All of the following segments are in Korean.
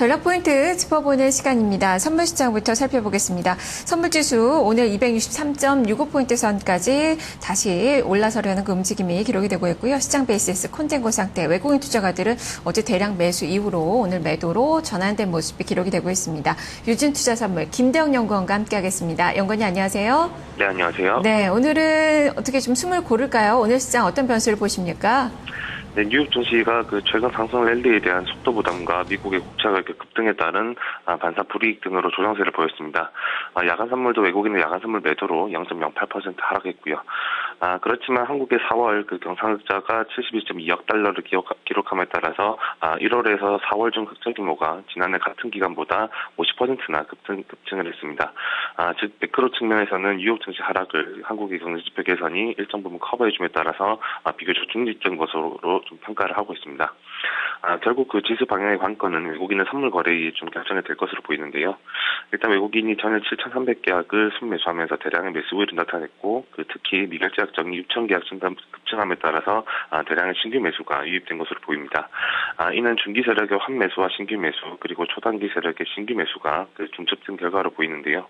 전략 포인트 짚어보는 시간입니다. 선물 시장부터 살펴보겠습니다. 선물 지수 오늘 263.65포인트 선까지 다시 올라서려는 그 움직임이 기록이 되고 있고요. 시장 베이시스 콘텐고 상태 외국인 투자가들은 어제 대량 매수 이후로 오늘 매도로 전환된 모습이 기록이 되고 있습니다. 유진 투자 선물 김대영 연구원과 함께 하겠습니다. 연구원님 안녕하세요. 네, 안녕하세요. 네, 오늘은 어떻게 좀 숨을 고를까요? 오늘 시장 어떤 변수를 보십니까? 네, 뉴욕 증시가 그 최근 상승 랠리에 대한 속도 부담과 미국의 국채 가격 급등에 따른 아, 반사 불이익 등으로 조정세를 보였습니다. 아, 야간 선물도 외국인의 야간 선물 매도로 0.08% 하락했고요. 아, 그렇지만 한국의 4월 그 경상흑자가 72.2억 달러를 기록, 기록함에 따라서 아, 1월에서 4월 중 흑자 규모가 지난해 같은 기간보다 50%나 급등, 급증을 했습니다. 아, 즉 매크로 측면에서는 뉴욕 증시 하락을 한국의 경제지표 개선이 일정 부분 커버해줌에 따라서 아, 비교적 중립적인 것으로 좀 평가를 하고 있습니다. 아, 결국 그 지수 방향의 관건은 외국인의 선물 거래에 좀 결정이 될 것으로 보이는데요. 일단 외국인이 전일 7,300계약을 순매수하면서 대량의 매수 우위를 나타냈고, 그 특히 미결제약 정리 6,000계약 증감 급증함에 따라서 아, 대량의 신규 매수가 유입된 것으로 보입니다. 아, 이는 중기 세력의 환매수와 신규 매수 그리고 초단기 세력의 신규 매수가 그 중첩된 결과로 보이는데요.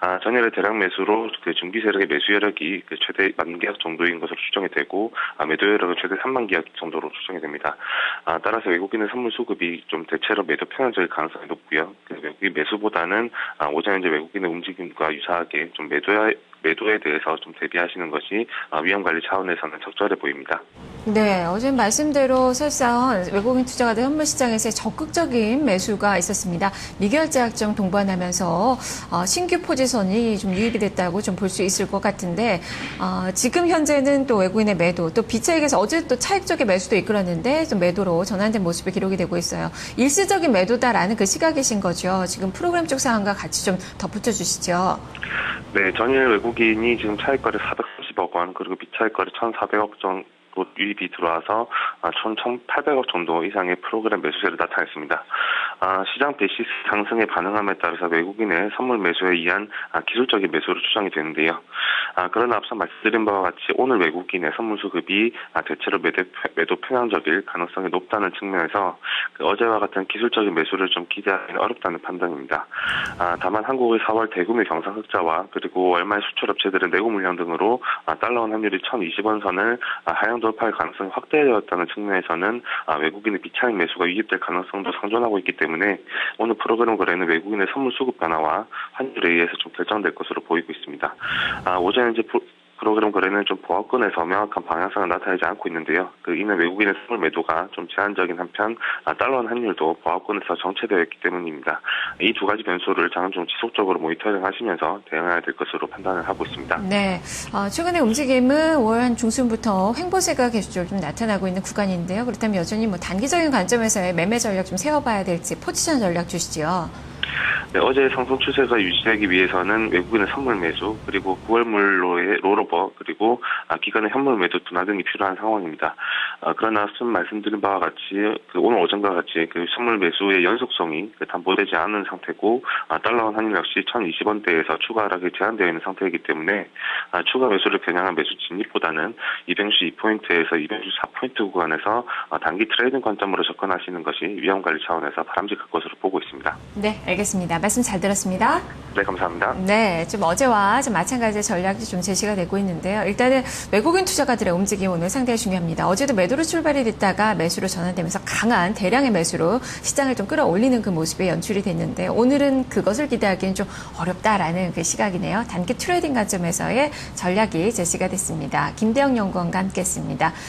아, 전일의 대량 매수로 그 중기 세력의 매수 여력이 그 최대 만 계약 정도인 것으로 추정이 되고 아, 매도 여력은 최대 3만 계약 정도로 추정이 됩니다. 아, 따라서 외국인의 선물 수급이 좀 대체로 매도 편향적일 가능성이 높고요. 그 외국인 매수보다는 아, 오전 현재 외국인의 움직임과 유사하게 좀 매도에 매도에 대해서 좀 대비하시는 것이 아, 위험 관리 차원에서는 적절해 보입니다. 네, 어제 말씀대로 사실상 외국인 투자가들 현물 시장에서 적극적인 매수가 있었습니다. 미결제 약정 동반하면서 어, 신규 포지션이 좀 유입이 됐다고 좀 볼 수 있을 것 같은데 어, 지금 현재는 또 외국인의 매도, 또 비차익에서 어제 또 차익적인 매수도 이끌었는데 좀 매도로 전환된 모습이 기록이 되고 있어요. 일시적인 매도다라는 그 시각이신 거죠. 지금 프로그램 쪽 상황과 같이 좀 덧붙여 주시죠. 네, 전일 외국인이 지금 차익거래 430억 원 그리고 비차익거래 1,400억 정 도 유입이 들어와서 총 1,800억 정도 이상의 프로그램 매수세를 나타냈습니다. 아, 시장 베이시스 상승에 반응함에 따라서 외국인의 선물 매수에 의한 아, 기술적인 매수로 추정이 되는데요. 아, 그러나 앞서 말씀드린 바와 같이 오늘 외국인의 선물 수급이 대체로 매도, 매도 편향적일 가능성이 높다는 측면에서 그 어제와 같은 기술적인 매수를 좀 기대하기는 어렵다는 판단입니다. 다만 한국의 4월 대구매 경상 흑자와 그리고 월말 수출 업체들의 내고 물량 등으로 달러원 환율이 1,020원 선을 하향 돌파할 가능성이 확대되었다는 측면에서는 외국인의 비차익 매수가 유입될 가능성도 상존하고 있기 때문에 오늘 프로그램 거래는 외국인의 선물 수급 변화와 환율에 의해서 좀 결정될 것으로 보이고 있습니다. 아, 오전 이제 프로그램 거래는 좀 보합권에서 명확한 방향성을 나타내지 않고 있는데요. 그 이는 외국인의 선물 매도가 좀 제한적인 한편 아, 달러 환율도 보합권에서 정체되어 있기 때문입니다. 이 두 가지 변수를 좀 지속적으로 모니터링 하시면서 대응해야 될 것으로 판단을 하고 있습니다. 네. 어, 최근의 움직임은 올한 중순부터 횡보세가 계속적으로 좀 나타나고 있는 구간인데요. 그렇다면 여전히 뭐 단기적인 관점에서의 매매 전략 좀 세워봐야 될지 포지션 전략 주시죠. 네, 어제 상승 추세가 유지되기 위해서는 외국인의 선물 매수 그리고 9월물로의 롤오버 그리고 아, 기간의 현물 매도 둔화 등이 필요한 상황입니다. 아, 그러나 좀 말씀드린 바와 같이 그 오늘 오전과 같이 그 선물 매수의 연속성이 그 담보되지 않은 상태고 아, 달러원 환율 역시 1,020원대에서 추가 하락이 제한되어 있는 상태이기 때문에 아, 추가 매수를 겨냥한 매수 진입보다는 262포인트에서 264포인트 구간에서 아, 단기 트레이딩 관점으로 접근하시는 것이 위험 관리 차원에서 바람직할 것으로 보고 있습니다. 네, 알겠습니다. 말씀 잘 들었습니다. 네, 감사합니다. 네, 좀 어제와 좀 마찬가지의 전략이 좀 제시가 되고 있는데요. 일단은 외국인 투자가들의 움직임 오늘 상당히 중요합니다. 어제도 매도로 출발이 됐다가 매수로 전환되면서 강한 대량의 매수로 시장을 좀 끌어올리는 그 모습이 연출이 됐는데 오늘은 그것을 기대하기는 좀 어렵다라는 그 시각이네요. 단기 트레이딩 관점에서의 전략이 제시가 됐습니다. 김대영 연구원과 함께했습니다.